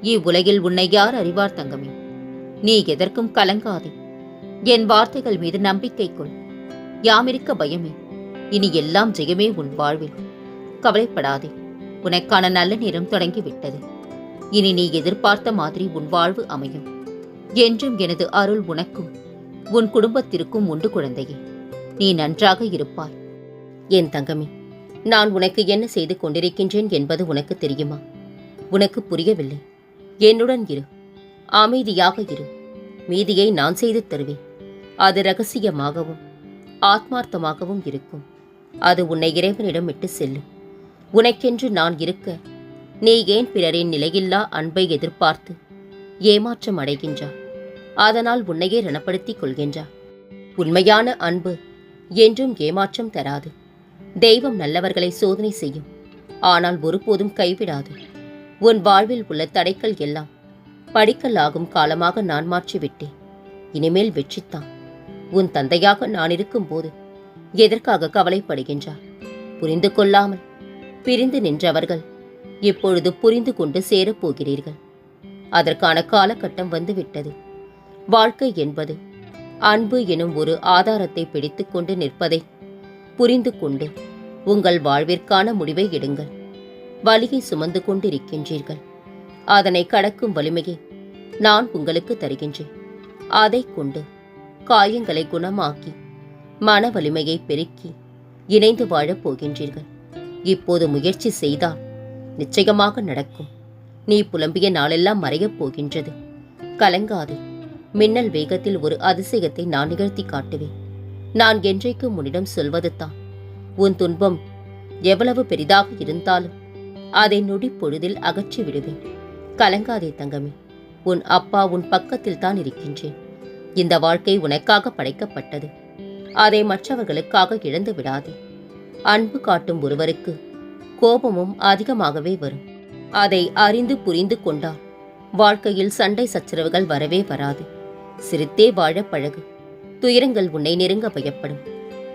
இவ்வுலகில் உன்னை யார் அறிவார் தங்கமே? நீ எதற்கும் கலங்காதே. என் வார்த்தைகள் மீது நம்பிக்கை கொள். யாமிருக்க பயமே. இனி எல்லாம் ஜெயமே உன் வாழ்வில். கவலைப்படாதே. உனக்கான நல்ல நேரம் தொடங்கிவிட்டது. இனி நீ எதிர்பார்த்த மாதிரி உன் வாழ்வு அமையும். என்றும் எனது அருள் உனக்கும் உன் குடும்பத்திற்கும் உண்டு குழந்தையே. நீ நன்றாக இருப்பாய். என் தங்கமே நான் உனக்கு என்ன செய்து கொண்டிருக்கின்றேன் என்பது உனக்கு தெரியுமா? உனக்கு புரியவில்லை. என்னுடன் இரு. அமைதியாக இரு. மீதியை நான் செய்து தருவேன். அது ரகசியமாகவும் ஆத்மார்த்தமாகவும் இருக்கும். அது உன்னை இறைவனிடம் விட்டு செல்லும். உனக்கென்று நான் இருக்க நீ ஏன் பிறரின் நிலையில்லா அன்பை எதிர்பார்த்து ஏமாற்றம் அடைகின்றாய் அதனால் உன்னையே ரணப்படுத்திக் கொள்கின்றாய் உண்மையான அன்பு என்றும் ஏமாற்றம் தராது. தெய்வம் நல்லவர்களை சோதனை செய்யும். ஆனால் ஒருபோதும் கைவிடாது. உன் வாழ்வில் உள்ள தடைகள் எல்லாம் படிக்கல் ஆகும் காலமாக நான் மாற்றிவிட்டேன். இனிமேல் வெற்றித்தான். உன் தந்தையாக நான் இருக்கும்போது எதற்காக கவலைப்படுகின்றார் புரிந்து கொள்ளாமல் பிரிந்து நின்றவர்கள் இப்பொழுது புரிந்து கொண்டு சேரப் போகிறீர்கள். அதற்கான காலகட்டம் வந்துவிட்டது. வாழ்க்கை என்பது அன்பு எனும் ஒரு ஆதாரத்தை பிடித்துக்கொண்டு நிற்பதை புரிந்து கொண்டு உங்கள் வாழ்விற்கான முடிவை எடுங்கள். வலியை சுமந்து கொண்டிருக்கின்றீர்கள். அதனை கடக்கும் வலிமையை நான் உங்களுக்கு தருகின்றேன். அதை கொண்டு காயங்களை குணமாக்கி மன வலிமையை பெருக்கி இணைந்து வாழப் போகின்றீர்கள். இப்போது முயற்சி செய்தால் நிச்சயமாக நடக்கும். நீ புலம்பிய நாளெல்லாம் மறையப் போகின்றது. கலங்காதே. மின்னல் வேகத்தில் ஒரு அதிசயத்தை நான் நிகழ்த்தி காட்டுவேன். நான் என்றைக்கும் உன்னிடம் சொல்வது தான் உன் துன்பம் எவ்வளவு பெரிதாக இருந்தாலும் அதை நொடி பொழுதில் அகற்றி விடுவேன். கலங்காதே தங்கமே உன் அப்பா உன் பக்கத்தில் தான் இருக்கின்றேன். இந்த வாழ்க்கை உனக்காக படைக்கப்பட்டது. அதை மற்றவர்களுக்காக இழந்து விடாதே. அன்பு காட்டும் ஒருவருக்கு கோபமும் அதிகமாகவே வரும். அதை அறிந்து புரிந்து கொண்டால் வாழ்க்கையில் சண்டை சச்சரவுகள் வரவே வராது. சிரித்தே வாழ பழகு. துயரங்கள் உன்னை நெருங்க பயப்படும்.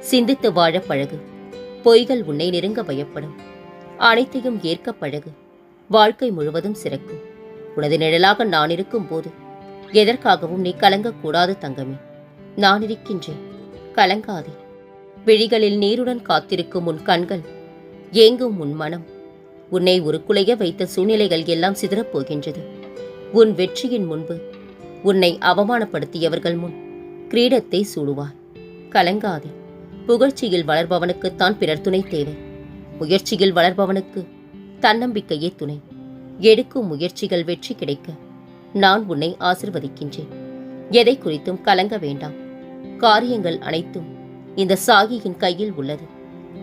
சிந்தித்து வாழ பழகு. பொய்கள் உன்னை நெருங்க பயப்படும். அனைத்தையும் ஏற்க பழகு. வாழ்க்கை முழுவதும் சிறக்கும் உனது நிழலாக நான் இருக்கும்போது எதற்காகவும் நீ கலங்கக்கூடாது தங்கமே. நான் இருக்கின்றேன். கலங்காதே. விழிகளில் நீருடன் காத்திருக்கும் உன் கண்கள் ஏங்கும் உன் மனம். உன்னை உருக்குலைய வைத்த சூழ்நிலைகள் எல்லாம் சிதறப் போகின்றது உன் வெற்றியின் முன்பு உன்னை அவமானப்படுத்தியவர்கள் முன் கிரீடத்தை சூடுவார் கலங்காதே. புகழ்ச்சியில் வளர்பவனுக்குத்தான் பிறர் துணை தேவை. முயற்சியில் வளர்பவனுக்கு தன்னம்பிக்கையே துணை. எடுக்கும் முயற்சிகள் வெற்றி கிடைக்க நான் உன்னை ஆசிர்வதிக்கின்றேன். எதை குறித்தும் கலங்க வேண்டாம். காரியங்கள் அனைத்தும் இந்த சாகியின் கையில் உள்ளது.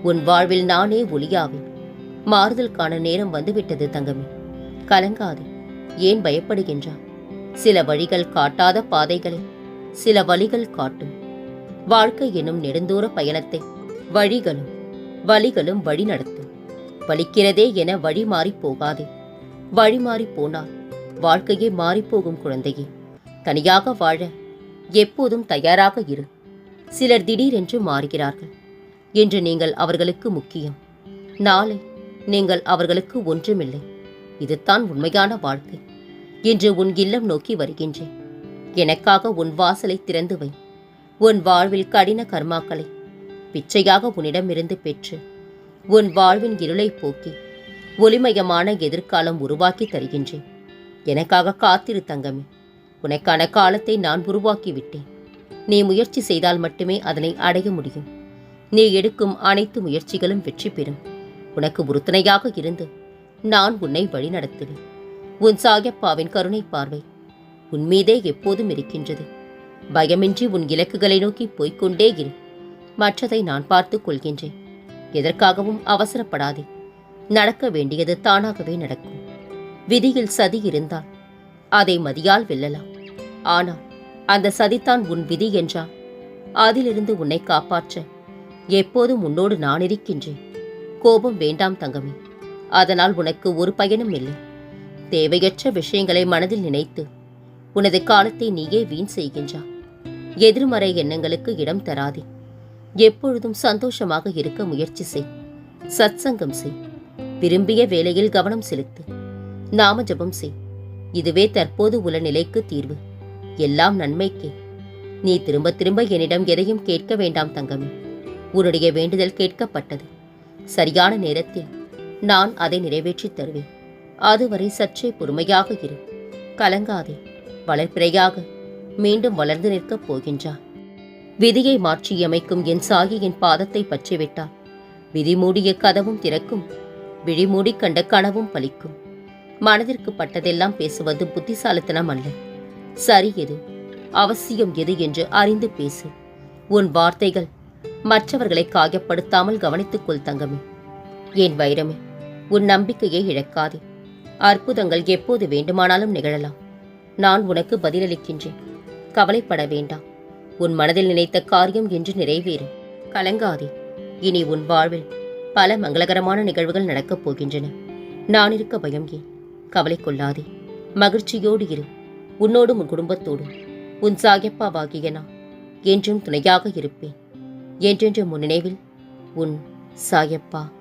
உன் வாழ்வில் நானே ஒளியாவேன். மாறுதல் காண நேரம் வந்துவிட்டது தங்கமே. கலங்காதே ஏன் பயப்படுகின்றான் சில வழிகள் காட்டாத பாதைகளை சில வழிகள் காட்டும். வாழ்க்கை எனும் நெடுந்தூர பயணத்தை வழிகளும் வழிகளும் வழி நடத்தும் வலிக்கிறதே என வழி மாறிப் போகாதே. வழி மாறிப் போனால் வாழ்க்கையே மாறிப்போகும் குழந்தையே. தனியாக வாழ எப்போதும் தயாராக இரு. சிலர் திடீரென்று மாறுகிறார்கள். இன்று நீங்கள் அவர்களுக்கு முக்கியம். நாளை நீங்கள் அவர்களுக்கு ஒன்றுமில்லை. இதுதான் உண்மையான வாழ்க்கை. இன்று உன் இல்லம் நோக்கி வருகின்றேன். எனக்காக உன் வாசலை திறந்து வை. உன் வாழ்வில் கடின கர்மாக்களை பிச்சையாக உன்னிடமிருந்து பெற்று உன் வாழ்வின் இருளை போக்கி ஒளிமயமான எதிர்காலம் உருவாக்கி தருகின்றேன். எனக்காக காத்திரு தங்கமே. உனக்கான காலத்தை நான் உருவாக்கிவிட்டேன். நீ முயற்சி செய்தால் மட்டுமே அதனை அடைய முடியும். நீ எடுக்கும் அனைத்து முயற்சிகளும் வெற்றி பெறும். உனக்கு உறுதுணையாக இருந்து நான் உன்னை வழிநடத்துவேன். உன் சாயப்பாவின் கருணை பார்வை உன் மீதே எப்போதும் இருக்கின்றது. பயமின்றி உன் இலக்குகளை நோக்கி போய்க்கொண்டே இரு. மற்றதை நான் பார்த்துக் கொள்கின்றேன். எதற்காகவும் அவசரப்படாதே. நடக்க வேண்டியது தானாகவே நடக்கும். விதியில் சதி இருந்தால் அதை மதியால் வெல்லலாம். ஆனால் அந்த சதித்தான் உன் விதி என்றால் அதிலிருந்து உன்னை காப்பாற்ற எப்போதும் உன்னோடு நான் இருக்கின்றேன். கோபம் வேண்டாம் தங்கமே. அதனால் உனக்கு ஒரு பயனும் இல்லை. தேவையற்ற விஷயங்களை மனதில் நினைத்து உனது காலத்தை நீயே வீண் செய்கின்றாய் எதிர்மறை எண்ணங்களுக்கு இடம் தராதே. எப்பொழுதும் சந்தோஷமாக இருக்க முயற்சி செய். சத்சங்கம் செய். விரும்பிய வேலையில் கவனம் செலுத்து. நாம ஜபம் செய். இதுவே தற்போது உள்ள நிலைக்கு தீர்வு. எல்லாம் நன்மைக்கே. நீ திரும்ப திரும்ப என்னிடம் எதையும் கேட்க வேண்டாம் தங்கமே. உன்னுடைய வேண்டுதல் கேட்கப்பட்டது. சரியான நேரத்தில் நான் அதை நிறைவேற்றித் தருவேன். அதுவரை சற்றே பொறுமையாக இரு. கலங்காதே. வளர்ப்பிறையாக மீண்டும் வளர்ந்து நிற்கப் போகின்றார் விதியை மாற்றியமைக்கும் என் சாகியின் பாதத்தை பற்றிவிட்டால் விதி மூடிய கதவும் திறக்கும் விழிமூடி கண்ட கனவும் பலிக்கும். மனதிற்கு பட்டதெல்லாம் பேசுவது புத்திசாலித்தனம் அல்ல. சரி எது? அவசியம் எது என்று அறிந்து பேசு. உன் வார்த்தைகள் மற்றவர்களை காயப்படுத்தாமல் கவனித்துக்கொள் தங்கமே. என் வைரமே உன் நம்பிக்கையை இழக்காதே. அற்புதங்கள் எப்போது வேண்டுமானாலும் நிகழலாம். நான் உனக்கு பதிலளிக்கின்றேன். கவலைப்பட வேண்டாம். உன் மனதில் நினைத்த காரியம் என்று நிறைவேறும். கலங்காதே. இனி உன் வாழ்வில் பல மங்களகரமான நிகழ்வுகள் நடக்கப் போகின்றன. நான் இருக்க பயம் ஏன்? கவலை கொள்ளாதே. மகிழ்ச்சியோடு இரு. உன்னோடும் உன் குடும்பத்தோடும். உன் சாயப்பாவாகிய நான் என்றும் துணையாக இருப்பேன். என்றென்றும் உன் நினைவில் உன் சாயப்பா